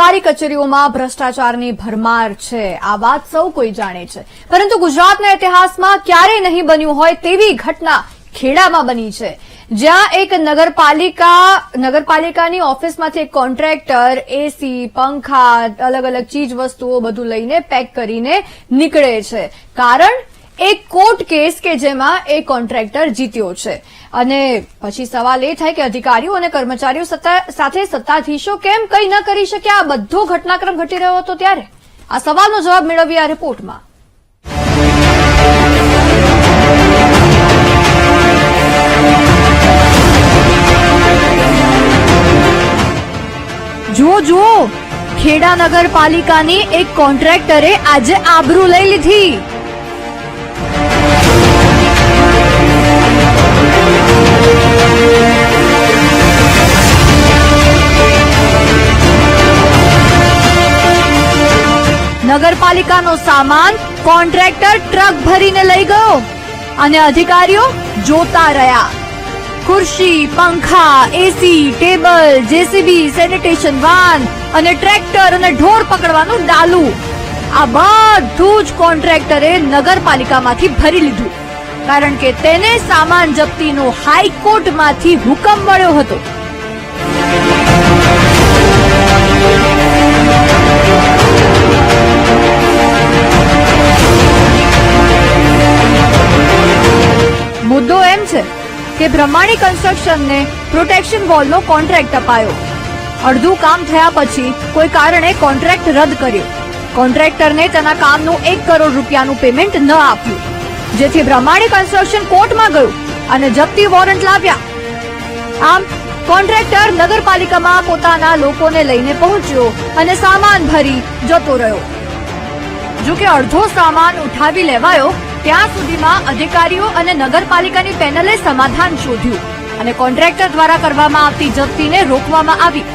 સરકારી કચેરીઓમાં ભ્રષ્ટાચારની ભરમાર છે. આ વાત સૌ કોઈ જાણે છે. પરંતુ ગુજરાતના ઇતિહાસમાં ક્યારેય નહીં બન્યું હોય તેવી ઘટના ખેડામાં બની છે. જ્યાં એક નગરપાલિકા, નગરપાલિકાની ઓફિસમાંથી એક કોન્ટ્રાક્ટર એસી પંખા અલગ અલગ ચીજ વસ્તુઓ બધું લઈને પેક કરીને નીકળે છે. કારણ એક કોર્ટ કેસ કે જેમાં એ કોન્ટ્રાક્ટર જીત્યો છે. અને પછી સવાલ એ થાય કે અધિકારીઓ અને કર્મચારીઓ સાથે સત્તાધીશો કેમ કંઈ ન કરી શક્યા? આ બધો ઘટનાક્રમ ઘટી રહ્યો હતો ત્યારે. આ સવાલનો જવાબ મેળવીએ આ રિપોર્ટમાં. જુઓ જુઓ. ખેડા નગરપાલિકાની એક કોન્ટ્રાક્ટરે આજે આબરૂ લઈ લીધી. નગરપાલિકાનો સામાન, કોન્ટ્રાક્ટર, ટ્રક ભરીને લઈ ગયો અને અધિકારીઓ જોતા રહ્યા. ખુરશી, પંખા AC table, JCB, sanitation van અને ટ્રેક્ટર અને ઢોર પકડવાનું ડાલુ. આ બધું જ કોન્ટ્રાક્ટરે નગરપાલિકામાંથી ભરી લીધું. કારણ કે તેને સામાન જપ્તીનો હાઈકોર્ટમાંથી હુકમ મળ્યો હતો. કે બ્રહ્માણી કન્સ્ટ્રક્શનને પ્રોટેક્શન વોલનો કોન્ટ્રાક્ટ અપાયો. અડધું કામ થયા પછી કોઈ કારણે કોન્ટ્રાક્ટ રદ કર્યો. કોન્ટ્રાક્ટરને તેના કામનું એક કરોડ રૂપિયાનું પેમેન્ટ ન આપ્યું. જેથી બ્રહ્માણી કન્સ્ટ્રક્શન કોર્ટમાં ગયું અને જપ્તી વોરંટ લાવ્યા. આમ, કોન્ટ્રાક્ટર નગરપાલિકામાં પોતાના લોકોને લઈને પહોંચ્યો અને સામાન ભરી જતો રહ્યો. જોકે અડધો સામાન ઉઠાવી લેવાયો ત્યાં સુધીમાં અધિકારીઓ અને નગરપાલિકાની પેનલે સમાધાન શોધ્યું અને કોન્ટ્રાક્ટર દ્વારા કરવામાં આવતી જપ્તીને રોકવામાં આવી.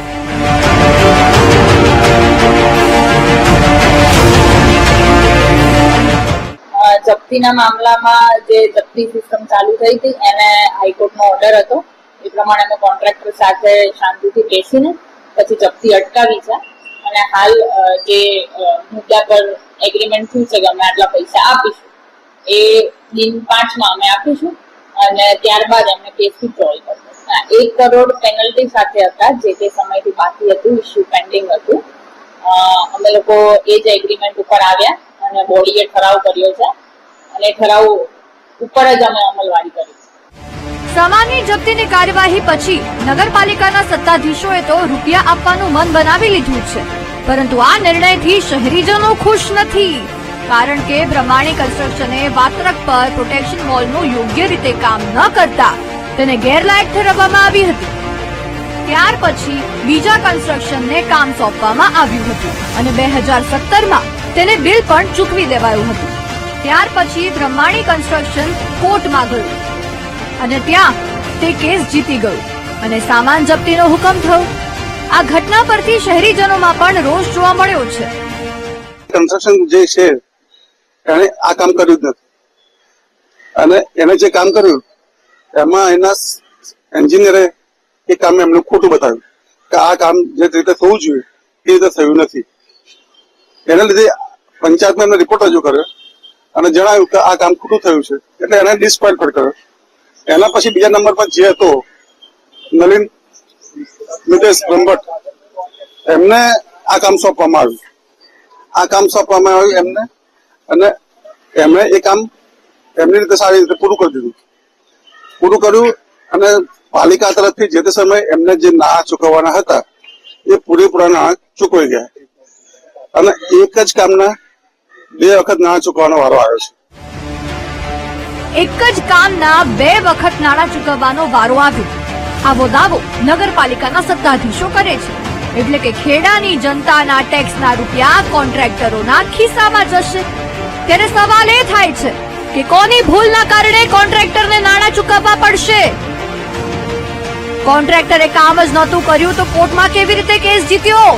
જપ્તીના મામલામાં જે જપ્તી સિસ્ટમ ચાલુ થઈ હતી, એને હાઈકોર્ટનો ઓર્ડર હતો. એ પ્રમાણે અમે કોન્ટ્રાક્ટર સાથે શાંતિથી બેસીને પછી જપ્તી અટકાવી છે. અને હાલ જે મુદ્દા પર એગ્રીમેન્ટ થયું છે કે અમે આટલા પૈસા આપીશું. એ દિન પાંચમાં અમે આપીશું અને ત્યારબાદ એમને કેસ વિથડ્રોલ કરશે. એક કરોડ પેનલ્ટી સાથે હતા, જે તે સમયથી બાકી હતું ઇસ્યુ પેન્ડિંગ હતું. અમે લોકો એ જ એગ્રીમેન્ટ ઉપર આવ્યા અને બોડીએ ઠરાવ કર્યો છે અને ઠરાવ ઉપર જ અમે અમલવારી કરી છે. સામાનની જપ્તીની કાર્યવાહી પછી નગરપાલિકાના સત્તાધીશોએ તો રૂપિયા આપવાનું મન બનાવી લીધું છે. પરંતુ આ નિર્ણયથી શહેરીજનો ખુશ નથી. કારણ કે બ્રહ્માણી કન્સ્ટ્રક્શને વાત્રક પર પ્રોટેક્શન વોલનું યોગ્ય રીતે કામ ન કરતા તેને ગેરલાયક ઠેરવવામાં આવી હતી. ત્યાર પછી બીજા કન્સ્ટ્રક્શનને કામ સોંપવામાં આવ્યું હતું અને બે હજાર સત્તરમાં તેને બિલ પણ ચૂકવી દેવાયું હતું. ત્યાર પછી બ્રહ્માણી કન્સ્ટ્રક્શન કોર્ટમાં ગયું અને ત્યાં તે કેસ જીતી ગયું અને સામાન જપ્તીનો હુકમ થયો. આ ઘટના પરથી શહેરીજનોમાં પણ રોષ જોવા મળ્યો છે. કન્સ્ટ્રક્શન જે છે એને આ કામ કર્યું જ નથી. અને એને જે કામ કર્યું, એમાં એના એન્જિનિયરે એ કામ એમનું ખોટું બતાવ્યું. કે આ કામ જે રીતે થવું જોઈએ, એ રીતે થયું નથી. એના લીધે પંચાયતમાં એમને રિપોર્ટ રજૂ કર્યો અને જણાવ્યું કે આ કામ ખોટું થયું છે. એટલે એને ડિસ્ક્વાલિફાઈડ કર્યો. એના પછી બીજા નંબર પર જે હતો, નલિન મિતેશ બ્રહ્મભટ્ટ, એમને આ કામ સોંપવામાં આવ્યું. આ કામ સોંપવામાં આવ્યું એમને અને એમણે એ કામ એમની રીતે સારી રીતે પૂરું કરી દીધું. પૂરું કર્યું અને પાલિકા તરફથી જે તે સમયે એમને જે નાણાં ચૂકવવાના હતા, એ પૂરેપૂરા નાણાં ચૂકવાઈ ગયા. અને એક જ કામના બે વખત નાણાં ચૂકવવાનો વારો આવ્યો છે. એક જ કામના બે વખત નાણાં ચૂકવવાનો વારો આવ્યો. આવો દાવો નગરપાલિકાના સત્તાધીશો કરે છે. એટલે કે ખેડાની જનતાના ટેક્સના રૂપિયા કોન્ટ્રાક્ટરોના ખિસ્સામાં જશે. ત્યારે સવાલ એ થાય છે કે કોની ભૂલના કારણે કોન્ટ્રાક્ટરને નાણાં ચૂકવવા પડશે? કોન્ટ્રાક્ટરે કામ જ નહોતું કર્યું તો કોર્ટમાં કેવી રીતે કેસ જીત્યો?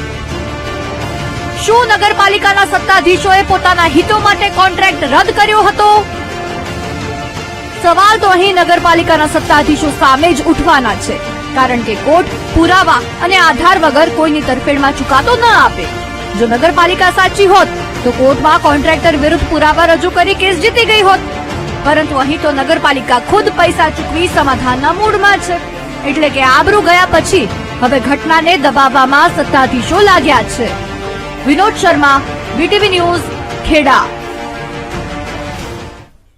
શું નગરપાલિકાના સત્તાધીશોએ પોતાના હિતો માટે કોન્ટ્રાક્ટ રદ કર્યો હતો? સવાલ તો અહીં નગરપાલિકાના સત્તાધીશો સામે જ ઉઠવાના છે. કારણ કે કોર્ટ પુરાવા અને આધાર વગર કોઈની તરફેણમાં ચુકાદો ન આપે. જો નગરપાલિકા સાચી હોત, તો કોર્ટમાં કોન્ટ્રાક્ટર વિરુદ્ધ પુરાવા રજૂ કરી કેસ જીતી ગઈ હોત. પરંતુ અહીં તો નગરપાલિકા ખુદ પૈસા ચૂકવી સમાધાનના મૂડમાં છે. એટલે કે આબરૂ ગયા પછી હવે ઘટનાને દબાવવામાં સત્તાધીશો લાગ્યા છે. Vinod Sharma BTV news Kheda.